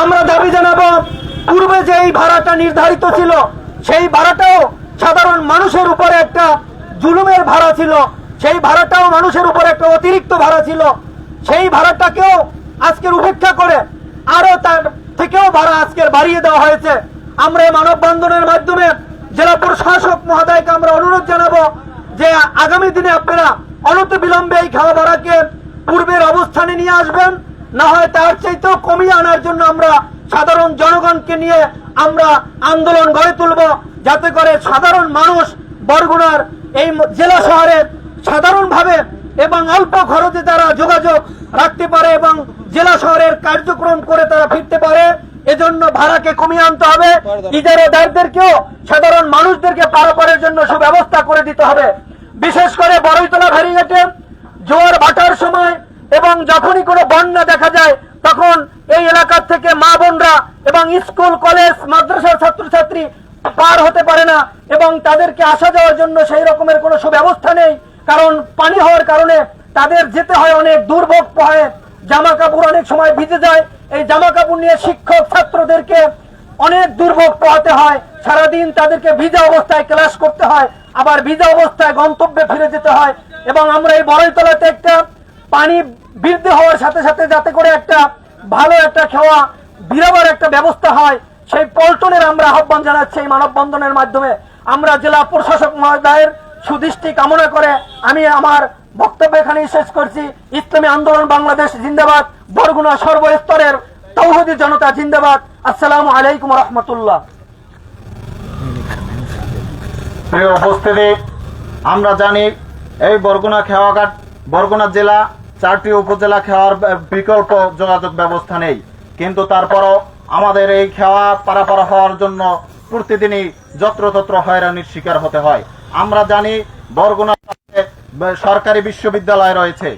আমরা দাবি জানাব, পূর্বে যে এই ভাড়াটা নির্ধারিত ছিল, সেই ভাড়াটাও সাধারণ মানুষের উপরে একটা জুলুমের ভাড়া ছিল। সেই ভাড়াটাও মানুষের উপরে একটা অতিরিক্ত ভাড়া ছিল। সেই ভাড়াটাকেও আজকের উপেক্ষা করে আরও তার থেকেও ভাড়া আজকের বাড়িয়ে দেওয়া হয়েছে। আমরা এই মানববন্ধনের মাধ্যমে জেলা প্রশাসক মহোদয়কে আমরা অনুরোধ জানাব যে আগামী দিনে আপনারা অনত বিলম্বে এই খাওয়া ভাড়াকে পূর্বের অবস্থানে নিয়ে আসবেন। না হয় তার চাইতেও কমিয়ে আনার জন্য আমরা সাধারণ জনগণকে নিয়ে আমরা আন্দোলন গড়ে তুলব, যাতে করে সাধারণ মানুষ বরগুনার এই জেলা শহরে সাধারণভাবে এবং অল্প খরচে তারা যোগাযোগ রাখতে পারে এবং জেলা শহরের কার্যক্রম করে তারা ফিরতে পারে। এজন্য ভাড়াকে কমিয়ে আনতে হবে। ইজারাদারদেরকেও সাধারণ মানুষদেরকে পারাপারের জন্য সুব্যবস্থা করে দিতে হবে। বিশেষ করে বড়ইতলা ফেরিঘাটে জোয়ার ভাটার সময় এবং যখনই কোনো বন্যা দেখা যায় তখন এই এলাকার থেকে মা বোনরা এবং স্কুল, কলেজ, মাদ্রাসার ছাত্রছাত্রী পার হতে পারে না এবং তাদেরকে আসা যাওয়ার জন্য সেই রকমের কোনো সুব্যবস্থা নেই। কারণ পানি হওয়ার কারণে তাদের যেতে হয় অনেক দুর্ভোগ হয় জামা কাপড় অনেক সময় ভিজে যায়। এই জামা কাপড় নিয়ে শিক্ষক ছাত্রদেরকে অনেক দুর্ভোগ পোহাতে হয়। সারাদিন তাদেরকে ভিজা অবস্থায় ক্লাস করতে হয়। আবার ভিজা অবস্থায় গন্তব্যে ফিরে যেতে হয় এবং আমরা এই বড়ইতলাতে একটা পানি বৃদ্ধি হওয়ার সাথে সাথে যাতে করে একটা ভালো একটা খাওয়া বিরাবার একটা ব্যবস্থা হয়, সেই পল্টনের আমরা আহ্বান জানাচ্ছি এই মানববন্ধনের মাধ্যমে। আমরা জেলা প্রশাসক মহোদয়ের সুদৃষ্টি কামনা করে আমি আমার বক্তব্য এখানে শেষ করছি। ইসলামী আন্দোলন বাংলাদেশ জিন্দাবাদ, বরগুনা সর্বস্তরের তৌহদি জনতা জিন্দাবাদ। আসসালামু আলাইকুম রহমতুল্লাহ। প্রিয় উপস্থিতি, আমরা জানি এই বরগুনা খেওয়াঘাট, বরগুনা জেলা, চারটি উপজেলা খেওয়ার বিকল্প যোগাযোগ ব্যবস্থা নেই। কিন্তু তারপরও আমাদের এই খেওয়া পারাপার হওয়ার জন্য প্রতিদিনই যত্রতত্র হয়রানির শিকার হতে হয়। আমরা জানি বরগুনা সরকারি বিশ্ববিদ্যালয় রয়েছে।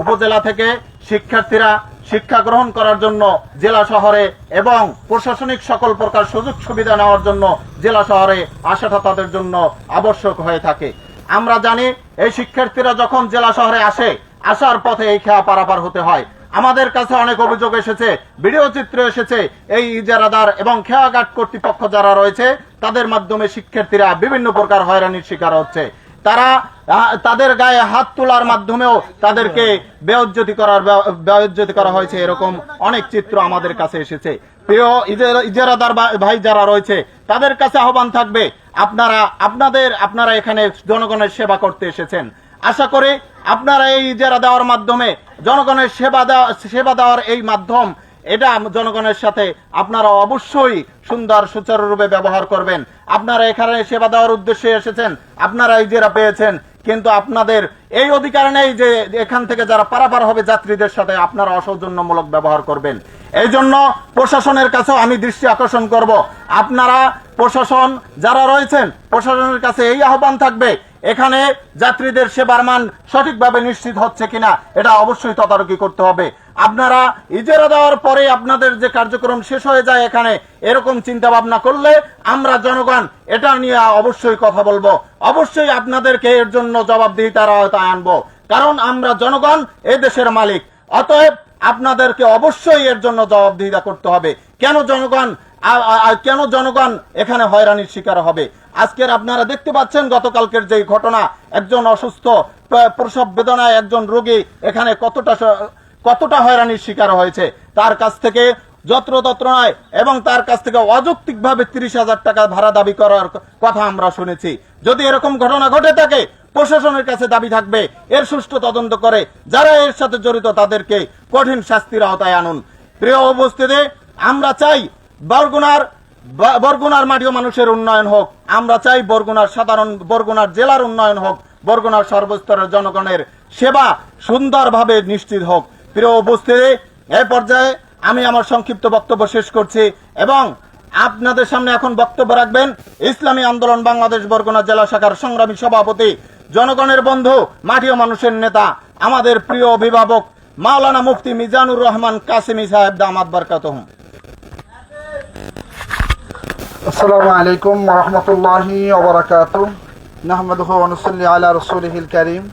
উপজেলা থেকে শিক্ষার্থীরা শিক্ষা গ্রহণ করার জন্য জেলা শহরে এবং প্রশাসনিক সকল প্রকার সুযোগ সুবিধা নেওয়ার জন্য জেলা শহরে আসাটা তাদের জন্য আবশ্যক হয়ে থাকে। আমরা জানি এই শিক্ষার্থীরা যখন জেলা শহরে আসে, আসার পথে এই খেয়া পারাপার হতে হয়। আমাদের কাছে অনেক অভিযোগ এসেছে, ভিডিও চিত্র এসেছে। এই ইজারাদার এবং খেয়াঘাট কর্তৃপক্ষ যারা রয়েছে, তাদের মাধ্যমে শিক্ষার্থীরা বিভিন্ন প্রকার হয়রানির শিকার হচ্ছে। তারা তাদের গায়ে হাত তোলার মাধ্যমেও তাদেরকে বেয়জ্জতি করার বেয়জ্জতি করা হয়েছে, এরকম অনেক চিত্র আমাদের কাছে এসেছে। প্রিয় ইজারাদার ভাই যারা রয়েছে, তাদের কাছে আহ্বান থাকবে, আপনারা, আপনাদের, আপনারা এখানে জনগণের সেবা করতে এসেছেন। আশা করি আপনারা এই ইজারা দেওয়ার মাধ্যমে জনগণের সেবা দেওয়া সেবা দেওয়ার এই মাধ্যম, এটা জনগণের সাথে আপনারা অবশ্যই সুন্দর সুচারুরূপে ব্যবহার করবেন। আপনারা এখানে সেবা দেওয়ার উদ্দেশ্যে এসেছেন, আপনারা ইজেরা পেয়েছেন, কিন্তু আপনাদের এই অধিকার নেই যে এখান থেকে যারা পারাপার হবে যাত্রীদের সাথে আপনারা অসৌজন্যমূলক ব্যবহার করবেন। এই জন্য প্রশাসনের কাছেও আমি দৃষ্টি আকর্ষণ করব। আপনারা প্রশাসন যারা রয়েছেন, প্রশাসনের কাছে এই আহ্বান থাকবে এখানে যাত্রীদের সেবার মান সঠিকভাবে নিশ্চিত হচ্ছে কিনা, এটা অবশ্যই তদারকি করতে হবে। আপনারা ইজারা দেওয়ার পরে আপনাদের যে কার্যক্রম শেষ হয়ে যায় এখানে, এরকম চিন্তা ভাবনা করলে আমরা জনগণ এটা নিয়ে অবশ্যই কথা বলব। অবশ্যই আপনাদেরকে এর জন্য জবাবদিহিতার আওতায় আনব। কারণ আমরা জনগণ, এ দেশের মালিক। অতএব আপনাদেরকে অবশ্যই এর জন্য জবাবদিহিতা করতে হবে। কেন জনগণ কেন জনগণ এখানে হয়রানির শিকার হবে? আজকের আপনারা দেখতে পাচ্ছেন গতকালকের যে ঘটনা, একজন অসুস্থ প্রসব বেদনায় একজন রোগী এখানে কতটা কতটা হয়রানির শিকার হয়েছে, তার কাছ থেকে যত্রতত্র নয় এবং তার কাছ থেকে অযৌক্তিক ভাবে তিরিশ হাজার টাকা ভাড়া দাবি করার কথা আমরা শুনেছি। যদি এরকম ঘটনা ঘটে থাকে, প্রশাসনের কাছে দাবি থাকবে, এর সুষ্ঠু তদন্ত করে যারা এর সাথে জড়িত তাদেরকে কঠিন শাস্তির আওতায় আনুন। প্রিয় উপস্থিতি, আমরা চাই বরগুনার বরগুনার মাটিও মানুষের উন্নয়ন হোক। আমরা চাই বরগুনার সাধারণ, বরগুনার জেলার উন্নয়ন হোক, বরগুনার সর্বস্তরের জনগণের সেবা সুন্দরভাবে নিশ্চিত হোক। প্রিয় উপস্থিতি এই পর্যায়ে আমি আমার সংক্ষিপ্ত বক্তব্য শেষ করছি এবং আপনাদের সামনে এখন বক্তব্য রাখবেন ইসলামী আন্দোলন বাংলাদেশ বরগুনা জেলা শাখার সংগ্রামী সভাপতি, জনগণের বন্ধু মাটিও মানুষের নেতা, আমাদের প্রিয় অভিভাবক মাওলানা মুফতি মিজানুর রহমান কাসিমি সাহেব, দামাত বারকাতহম আসসালামু আলাইকুম রহমতুল্লাহি ওবরাকাতু নাহমাদুহু ওয়া নুসাল্লি আলা রাসূলিহিল কারীম।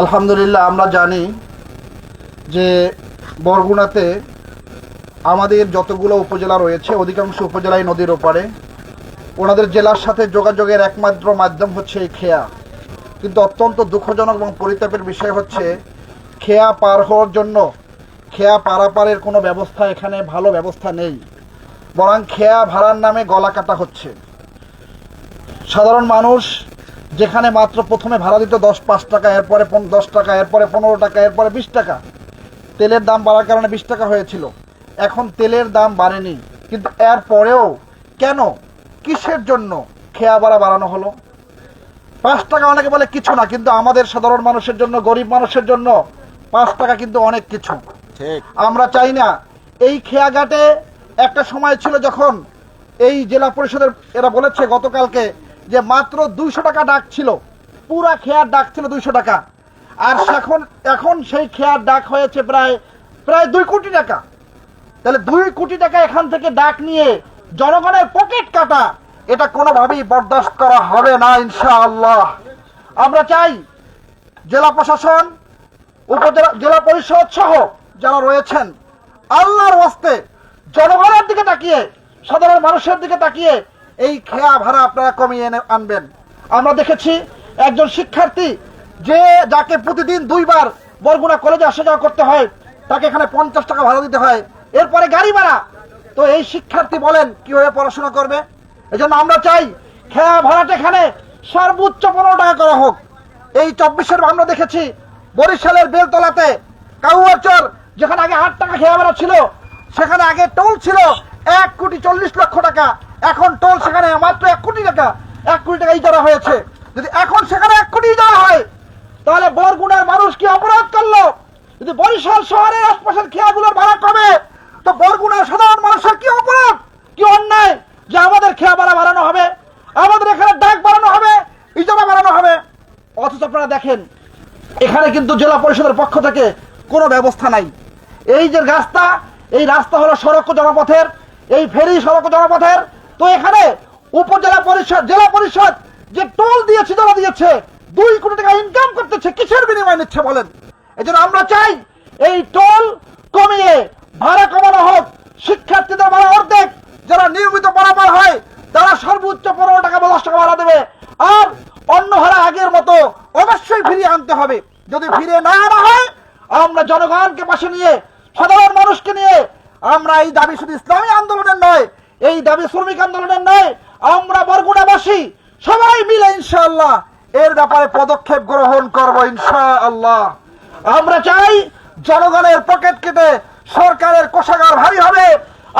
আলহামদুলিল্লাহ, আমরা জানি যে বরগুনাতে আমাদের যতগুলো উপজেলা রয়েছে, অধিকাংশ উপজেলায় নদীর ওপারে, ওনাদের জেলার সাথে যোগাযোগের একমাত্র মাধ্যম হচ্ছে এই খেয়া। কিন্তু অত্যন্ত দুঃখজনক এবং পরিতাপের বিষয় হচ্ছে, খেয়া পার হওয়ার জন্য, খেয়া পারাপারের কোনো ব্যবস্থা এখানে ভালো ব্যবস্থা নেই। বরং খেয়া ভাড়ার নামে গলা কাটা হচ্ছে। সাধারণ মানুষ যেখানে মাত্র প্রথমে ভাড়া দিত দশ পাঁচ টাকা এরপরে দশ টাকা এরপরে পনেরো টাকা এরপরে বিশ টাকা। তেলের দাম বাড়ার কারণে বিশ টাকা হয়েছিল। এখন তেলের দাম বাড়েনি। কিন্তু এরপরেও কেন? কিসের জন্য খেয়া ভাড়া বাড়ানো হলো? পাঁচ টাকা অনেকে বলে কিছু না কিন্তু আমাদের সাধারণ মানুষের জন্য গরিব মানুষের জন্য পাঁচ টাকা কিন্তু অনেক কিছু। ঠিক। আমরা চাই না এই খেয়াঘাটে একটা সময় ছিল যখন এই জেলা পরিষদের, এরা বলেছে গতকালকে যে মাত্র দুইশো টাকা ডাক ছিল। পুরা খেয়ার ডাক ছিল দুইশো টাকা। আর এখন এখন সেই খেয়ার ডাক হয়েছে প্রায় প্রায় দুই কোটি টাকা। তাহলে দুই কোটি টাকা এখান থেকে ডাক নিয়ে জনগণের পকেট কাটা, এটা কোনোভাবেই বরদাস্ত করা হবে না, ইনশাআল্লাহ। আমরা চাই জেলা প্রশাসন, উপজেলা, জেলা পরিষদ সহ যারা রয়েছেন, আল্লাহর ওয়াস্তে জনগণের দিকে তাকিয়ে, সাধারণ মানুষের দিকে তাকিয়ে এই খেয়া ভাড়া আপনারা কমিয়ে এনে আনবেন। আমরা দেখেছি একজন শিক্ষার্থী যে যাকে প্রতিদিন দুইবার বরগুনা কলেজে আসা যাওয়া করতে হয়, তাকে এখানে পঞ্চাশ টাকা ভাড়া দিতে হয়। এরপরে গাড়ি ভাড়া। তো এই শিক্ষার্থী বলেন, কীভাবে পড়াশোনা করবে? এজন্য আমরা চাই খেয়া ভাড়াটা এখানে সর্বোচ্চ পনেরো টাকা করা হোক। এই চব্বিশের আমরা দেখেছি বরিশালের বেলতলাতে কাউয়াচর, যেখানে আগে আট টাকা খেয়া ভাড়া ছিল সেখানে আগে টোল ছিল এক কোটি চল্লিশ লক্ষ টাকা। এখন টোল সেখানে মাত্র এক কোটি টাকা। এক কোটি টাকা ইজারা হয়েছে। যদি এখন সেখানে এক কোটি ইজারা হয়, তাহলে বরগুনার মানুষ কি অপরাধ করল? যদি বরিশাল শহরের আশপাশের খেয়াগুলোর ভাড়া কমে, তো বরগুনার সাধারণ মানুষের কি অপরাধ? কি অন্যায়? যে আমাদের খেয়া ভাড়া বাড়ানো হবে, আমাদের এখানে ডাক বাড়ানো হবে, ইজারা বাড়ানো হবে। অথচ আপনারা দেখেন, এখানে কিন্তু জেলা পরিষদের পক্ষ থেকে কোনো ব্যবস্থা নাই। এই যে রাস্তা এই রাস্তা হলো সড়ক জনপথের, এই ফেরি সড়ক জনপথের। তো এখানে উপজেলা পরিষদ, জেলা পরিষদ যে টোল দিয়েছে যারা দিয়েছে, দুই কোটি টাকা ইনকাম করতেছে, কিসের বিনিময় নিচ্ছে বলেন? এই জন্য আমরা চাই এই টোল কমিয়ে ভাড়া কমানো হোক, শিক্ষার্থীদের ভাড়া অর্ধেক যারা নিয়মিত পারাপার হয়, তারা সর্বোচ্চ পনেরো টাকা বা দশ টাকা ভাড়া দেবে। আর অন্য ভাড়া আগের মতো অবশ্যই ফিরিয়ে আনতে হবে। যদি ফিরে না আনা হয়, আমরা জনগণকে পাশে নিয়ে সাধারণ মানুষকে নিয়ে আমরা এই দাবি শুধু ইসলামী আন্দোলনের নয়, এই দাবি শ্রমিক আন্দোলনের নয়, আমরা বরগুনাবাসী সবাই মিলে ইনশাআল্লাহ এর ব্যাপারে পদক্ষেপ গ্রহণ করব ইনশাআল্লাহ। আমরা চাই জনগণের পকেট কেটে সরকারের কোষাগার ভারী হবে,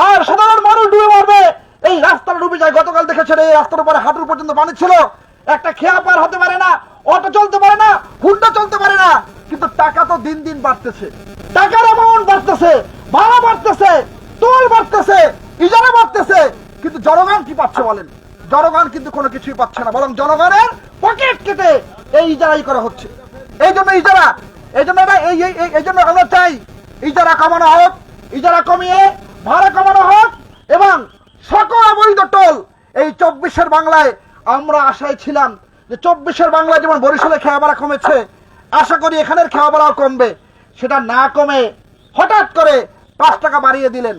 আর সাধারণ মানুষ ডুবে মরবে। এই রাস্তাটা ডুবে যায়, গতকাল দেখেছেন এই রাস্তার উপরে হাঁটুর পর্যন্ত পানি ছিল। একটা খেয়া পার হতে পারে না, অটো চলতে পারে না, হুন্ডা চলতে পারে না। টাকা তো দিন দিন বাড়তেছে। টাকার অ্যামাউন্ট বাড়তেছে, ভাড়া বাড়তেছে টোল বাড়তেছে, ইজারা বাড়তেছে। কিন্তু জনগণ কি পাচ্ছে বলেন? জনগণ কিন্তু কোনো কিছুই পাচ্ছে না, বরং জনগণের পকেট কেটে এই ইজারাই করা হচ্ছে। এই জন্য ইজারা, এই জন্য এই এই- জন্য আমরা চাই, ইজারা কমানো হোক, ইজারা কমিয়ে ভাড়া কমানো হোক, এবং সকল অবৈধ টোল এই চব্বিশের বাংলায় আমরা আশায় ছিলাম যে চব্বিশের বাংলায় যেমন বরিশালে খেয়া ভাড়া কমেছে আশা করি এখানের খাওয়া ভাড়াও কমবে। সেটা না কমে হঠাৎ করে পাঁচ টাকা বাড়িয়ে দিলেন।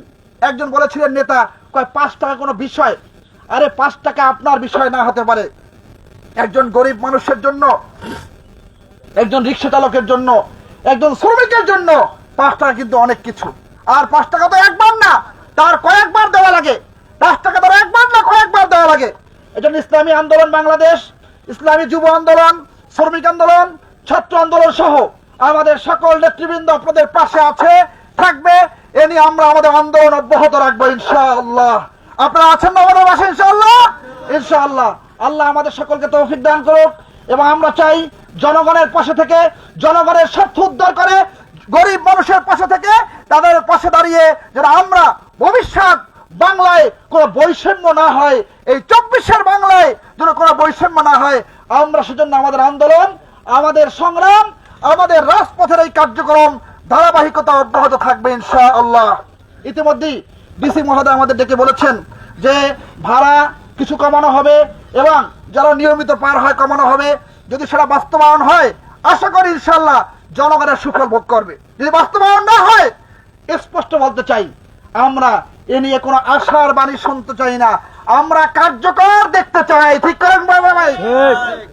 একজন বলেছিলেন, নেতা, কয়, পাঁচ টাকা কোনো বিষয়? আরে, পাঁচ টাকা আপনার বিষয় না হতে পারে। একজন গরিব মানুষের জন্য, একজন রিক্সা চালকের জন্য, একজন শ্রমিকের জন্য পাঁচ টাকা কিন্তু অনেক কিছু। আর পাঁচ টাকা তো একবার না, তার কয়েকবার দেওয়া লাগে। পাঁচ টাকা তার একবার না, কয়েকবার দেওয়া লাগে। এজন্য ইসলামী আন্দোলন বাংলাদেশ, ইসলামী যুব আন্দোলন, শ্রমিক আন্দোলন ছাত্র আন্দোলন সহ আমাদের সকল নেতৃবৃন্দ আপনাদের পাশে আছে, থাকবে। এ নিয়ে আমরা আমাদের আন্দোলন অব্যাহত রাখব, ইনশাআল্লাহ। আপনারা আছেন না আমাদের পাশে, ইনশাআল্লাহ? ইনশাআল্লাহ। আল্লাহ আমাদের সকলকে তৌফিক দান করুক এবং আমরা চাই জনগণের পাশে থেকে, জনগণের স্বার্থ উদ্ধার করে, গরিব মানুষের পাশে থেকে তাদের পাশে দাঁড়িয়ে যেন আমরা ভবিষ্যৎ বাংলায় কোনো বৈষম্য না হয়, এই চব্বিশের বাংলায় যেন কোনো বৈষম্য না হয়। আমরা সেজন্য আমাদের আন্দোলন আমাদের সংগ্রাম, আমাদের রাজপথের এই কার্যক্রম ধারাবাহিকতা অব্যাহত থাকবে ইনশা আল্লাহ ইতিমধ্যেই ডিসি মহোদয় আমাদের ডেকে বলেছেন যে ভাড়া কিছু কমানো হবে এবং যারা নিয়মিত পার হয় কমানো হবে। যদি সেটা বাস্তবায়ন হয়, আশা করি ইনশাল্লাহ জনগণের সুফল ভোগ করবে। যদি বাস্তবায়ন না হয়, স্পষ্ট বলতে চাই, আমরা এ নিয়ে কোনো আশার বাণী শুনতে চাই না। আমরা কার্যকর দেখতে চাই ঠিক করেন ভাই ভাই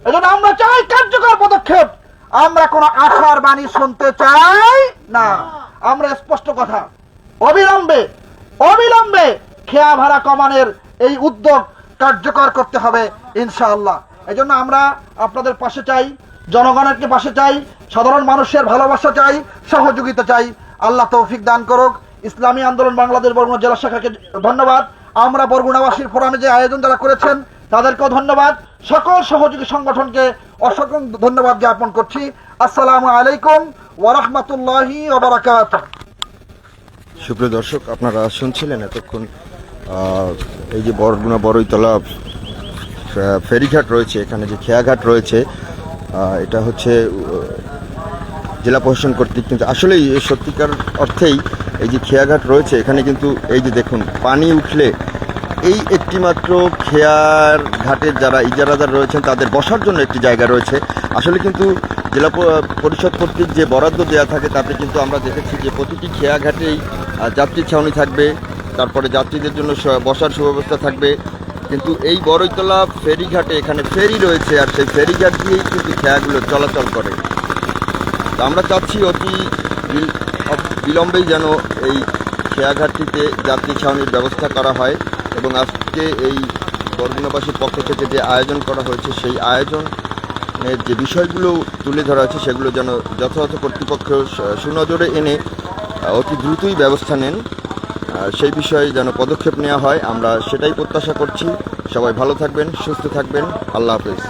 এজন্য আমরা চাই কার্যকর পদক্ষেপ। আমরা কোনো আশার বাণী শুনতে চাই না। আমরা স্পষ্ট কথা অবিলম্বে অবিলম্বে খেয়া ভাড়া কমানোর এই উদ্যোগ কার্যকর করতে হবে ইনশাআল্লাহ। এজন্য আমরা আপনাদের পাশে চাই জনগণেরকে পাশে চাই সাধারণ মানুষের ভালোবাসা চাই সহযোগিতা চাই। আল্লাহ তৌফিক দান করুক। ইসলামী আন্দোলন বাংলাদেশ বরগুনা জেলা শাখাকে ধন্যবাদ। আমরা বরগুনাবাসীর ফোরামে যে আয়োজন যারা করেছেন, তাদেরকেও ধন্যবাদ। সকল সহযোগী সংগঠনকে অসংখ্য ধন্যবাদ জ্ঞাপন করছি। আসসালামু আলাইকুম ওরহমতুল্লাহি ওবরাকাত সুপ্রিয় দর্শক, আপনারা শুনছিলেন এতক্ষণ এই যে বরগুনা বড়ইতলা ফেরিঘাট রয়েছে, এখানে যে খেয়াঘাট রয়েছে এটা হচ্ছে জেলা প্রশাসন কর্তৃক কিন্তু আসলেই সত্যিকার অর্থেই এই যে খেয়াঘাট রয়েছে, এখানে কিন্তু এই যে দেখুন, পানি উঠলে এই একটিমাত্র খেয়ার ঘাটের যারা ইজারাদার রয়েছেন, তাদের বসার জন্য একটি জায়গা রয়েছে। আসলে কিন্তু জেলা পরিষদ কর্তৃক যে বরাদ্দ দেওয়া থাকে, তাতে কিন্তু আমরা দেখেছি যে প্রতিটি খেয়া ঘাটেই যাত্রী ছাউনি থাকবে, তারপরে যাত্রীদের জন্য বসার সুব্যবস্থা থাকবে। কিন্তু এই বড়ইতলা ফেরিঘাটে এখানে ফেরি রয়েছে, আর সেই ফেরিঘাট দিয়েই কিন্তু খেয়াগুলো চলাচল করে। তো আমরা চাচ্ছি অতি বিলম্বেই যেন এই খেয়াঘাটটিতে যাত্রী ছাউনির ব্যবস্থা করা হয় এবং আজকে এই বরগুনাবাসীর পক্ষ থেকে যে আয়োজন করা হয়েছে, সেই আয়োজনের যে বিষয়গুলো তুলে ধরা হয়েছে, সেগুলো যেন যথাযথ কর্তৃপক্ষ সুনজরে এনে অতি দ্রুতই ব্যবস্থা নেন। সেই বিষয়ে যেন পদক্ষেপ নেওয়া হয়, আমরা সেটাই প্রত্যাশা করছি। সবাই ভালো থাকবেন, সুস্থ থাকবেন। আল্লাহ হাফেজ।